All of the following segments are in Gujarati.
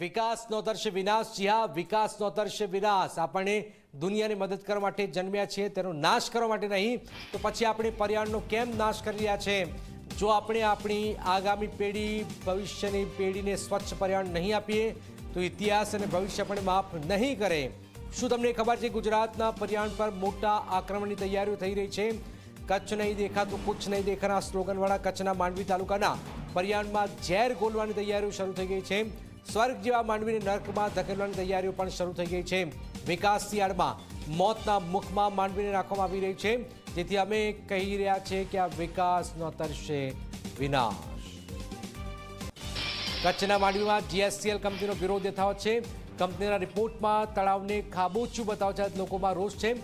વિકાસ દર્શ વિનાશ જી હા વિકાસ નોતરશે વિનાશ. આપણે દુનિયાની મદદ કરવા માટે જન્મ્યા છીએ, તેનો નાશ કરવા માટે નહીં. તો પછી આપણે પર્યાવરણનો કેમ નાશ કરી રહ્યા છે? જો આપણે આપણી આગામી પેઢી ભવિષ્યની પેઢીને સ્વચ્છ પર્યાવરણ નહીં આપીએ, તો ઇતિહાસ અને ભવિષ્ય પણ માફ નહીં કરે. શું તમને ખબર છે ગુજરાતના પર્યાવરણ પર મોટા આક્રમણની તૈયારીઓ થઈ રહી છે? કચ્છ નહીં દેખાતું કુચ્છ નહીં દેખાના સ્લોગનવાળા કચ્છના માંડવી તાલુકાના પર્યાવરણમાં ઝેર ગોલવાની તૈયારીઓ શરૂ થઈ ગઈ છે. સ્વર્ગ જેવા માંડવીને નર્કમાં ધકેલવાની તૈયારીઓ પણ શરૂ થઈ ગઈ છે. વિકાસ શિયાળમાં મોતના મુખમાં માંડવીને રાખવામાં આવી રહી છે. જેથી અમે કહી રહ્યા છીએ કે આ વિકાસ તરશે વિનાશ. કચ્છના માંડવીમાં જીએસસીએલ કંપનીનો વિરોધ યથાવત છે. કંપનીના રિપોર્ટમાં તળાવને ખાબોચું બતાવતા લોકોમાં રોષ છે.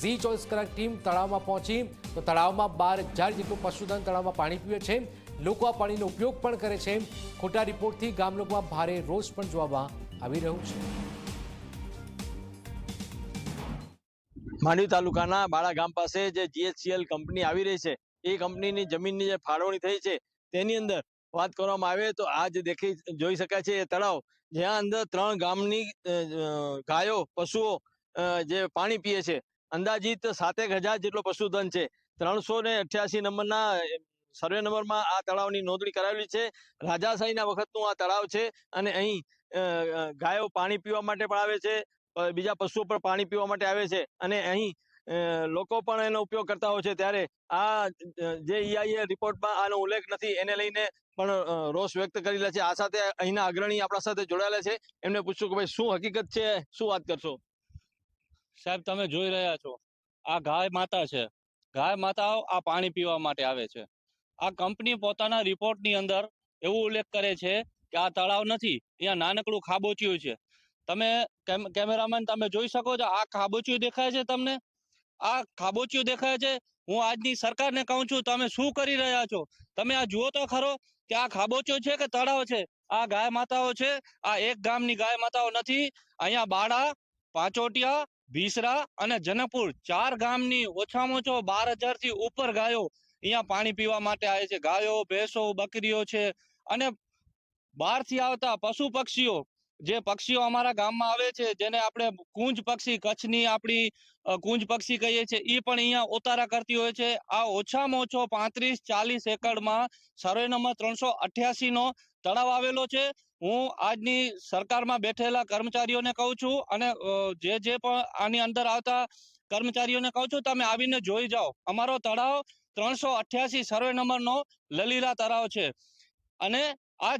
ઝી ચોવીસ કલાક ટીમ તળાવમાં પહોંચી. તો તળાવમાં બાર હજાર જેટલું પશુધન તળાવમાં પાણી પીવે છે. લોકો આ પાણીનો ઉપયોગ પણ કરે છે. ખોટા રિપોર્ટથી ગામ લોકોમાં ભારે રોષ પણ જોવામાં આવી રહ્યો છે. માંડવી તાલુકાના બાળા ગામ પાસે જે જીએચસીએલ કંપની આવી રહી છે, એ કંપનીની જમીનની જે ફાળવણી થઈ છે, તેની અંદર વાત કરવામાં આવે તો આ જે દેખી જોઈ શકાય છે એ તળાવ, જ્યાં અંદર ત્રણ ગામની ગાયો, પશુઓ જે પાણી પીએ છે. અંદાજિત સાતેક હજાર જેટલો પશુધન છે. ત્રણસો ને અઠ્યાસી નંબરના સર્વે નંબરમાં આ તળાવની નોંધણી કરાવેલી છે. રાજાશાહીના વખતનું આ તળાવ છે અને અહીં ગાયો પાણી પીવા માટે પણ આવે છે બીજા પશુઓ પણ પાણી પીવા માટે આવે છે અને અહીં લોકો પણ એનો ઉપયોગ કરતા હોય છે. ત્યારે આ જે ઈઆઈએ રિપોર્ટમાં આનો ઉલ્લેખ નથી એને લઈને પણ રોષ વ્યક્ત કરેલા છે. આ સાથે અહીંના અગ્રણી આપણા સાથે જોડાયેલા છે. એમને પૂછ્યું કે ભાઈ શું હકીકત છે? શું વાત કરશો? સાહેબ, તમે જોઈ રહ્યા છો. આ ગાય માતા છે. ગાય માતાઓ આ પાણી પીવા માટે આવે છે. આ કંપની પોતાના રિપોર્ટની અંદર એવો ઉલ્લેખ કરે છે કે આ તળાવ નથી, અહીંયા નાનકડું ખાબોચિયું છે. તમે કેમેરામેન તમે જોઈ શકો છો, આ ખાબોચિયું દેખાય છે તમને? આ ખાબોચિયું દેખાય છે, હું આજની સરકારને કહું છું, તમે શું કરી રહ્યા છો? તમે આ જુઓ તો ખરો કે આ ખાબોચિયું છે કે તળાવ છે? આ ગાય માતાઓ છે, આ એક ગામની ગાય માતાઓ નથી. અહીંયા બાળા, પાંચોટિયા, ભીસરા અને જનકપુર ચાર ગામની ઓછામાં ઓછો બાર હજારથી ઉપર ગાયો અહીંયા પાણી પીવા માટે આવે છે. ગાયો, ભેંસો, બકરીઓ છે. અને બહારથી આવતા પશુ પક્ષીઓ, જે પક્ષીઓ અમારા ગામમાં આવે છે, જેને આપણે કુંજ પક્ષી, કચ્છની આપણી કુંજ પક્ષી કહીએ છીએ એ પણ અહીંયા ઉતારા કરતી હોય છે. આ ઓછામાં ઓછો પાંત્રીસ ચાલીસ એકડમાં સર્વે નંબર ત્રણસો અઠ્યાસી નો તળાવ આવેલો છે. હું આજની સરકારમાં બેઠેલા કર્મચારીઓને કહું છું અને જે જે પણ આની અંદર આવતા કર્મચારીઓને કહું છું, તમે આવીને જોઈ જાઓ. અમારો તળાવ ત્રણસો અઠ્યાસી સર્વે નંબરનો લલીલા તળાવ છે. અને આ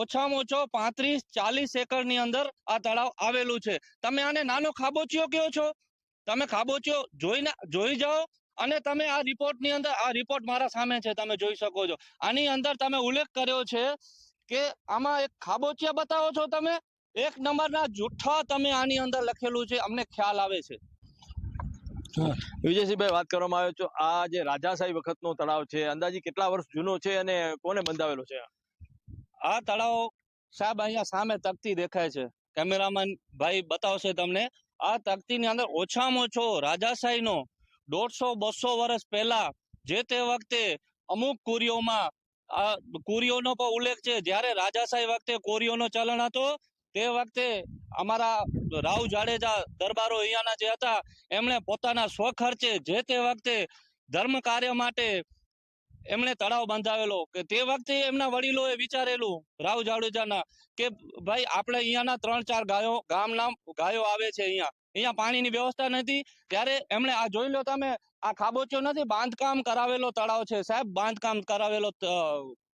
ઓછામાં ઓછો પાંત્રીસ ચાલીસ એકરની અંદર આ તળાવ આવેલું છે. તમે આને નાનો ખાબોચિયો કયો છો? તમે ખાબોચિયો જોઈને, જોઈ જાઓ અને તમે આ રિપોર્ટની અંદર, આ રિપોર્ટ મારા સામે છે, તમે જોઈ શકો છો. આની અંદર તમે ઉલ્લેખ કર્યો છે કે આમાં એક ખાબોચિયા બતાવો છો તમે? એક નંબરના જૂઠા તમે આની અંદર લખેલું છે, અમને ખ્યાલ આવે છે. વિજયસિંહભાઈ, વાત કરવામાં આવ્યો છો આ જે રાજાશાહી વખતનો તળાવ છે, અંદાજી કેટલા વર્ષ જૂનો છે અને કોને બંધાવેલો છે? આ તળાવ સાહેબ અહીંયા સામે તકતી દેખાય છે. કેમેરામેન ભાઈ બતાવશે તમને. આ તકતીની અંદર ઓછામાં ઓછો રાજાશાહીનો દોઢસો, બસો વર્ષ પહેલા જે તે વખતે અમુક કુરીઓમાં, આ કુરીઓનો પણ ઉલ્લેખ છે, જ્યારે રાજાશાહી વખતે કોરીઓનો ચલણ હતો તે વખતે અમારા રાવ જાડેજા દરબારો અહીંયાના જે હતા, એમણે પોતાના સ્વખર્ચે જે તે વખતે ધર્મ કાર્ય માટે એમણે તળાવ બંધાવેલો કે તે વખતે એમના વડીલોએ વિચારેલું રાવ જાડેજાના કે ભાઈ આપણે અહીંયાના ત્રણ ચાર ગાયો, ગામના ગાયો આવે છે અહીંયા. અહીંયા પાણીની વ્યવસ્થા નથી. ત્યારે એમણે આ જોઈ લો તમે, આ ખાબોચો નથી, બાંધકામ કરાવેલો તળાવ છે સાહેબ. બાંધકામ કરાવેલો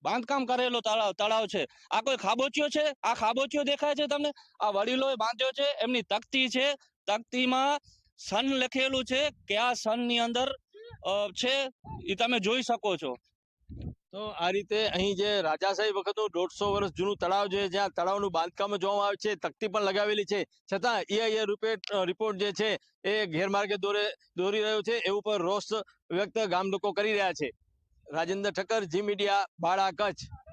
બાંધકામ કરેલો તળાવ તળાવ છે. આ કોઈ ખાબોચિયો છે? આ ખાબોચિયો દેખાય છે તમને? આ વડીલોએ બાંધ્યો છે, એમની તકતી છે. તકતીમાં સન લખેલું છે કે આ સનની અંદર છે, એ તમે જોઈ શકો છો. તો આ રીતે અહીં જે રાજા રાજાશાહી વખતનું દોઢસો વર્ષ જૂનું તળાવ છે, જ્યાં તળાવનું બાંધકામ જોવામાં આવે છે, તકતી પણ લગાવેલી છે. છતાં ઈઆઈએ રૂપે રિપોર્ટ જે છે, એ ગેરમાર્ગે દોરે, દોરી રહ્યો છે, એવું પર રોષ વ્યક્ત ગામ લોકો કરી રહ્યા છે. રાજેન્દ્ર ઠક્કર જી મીડિયા બાળા કચ્છ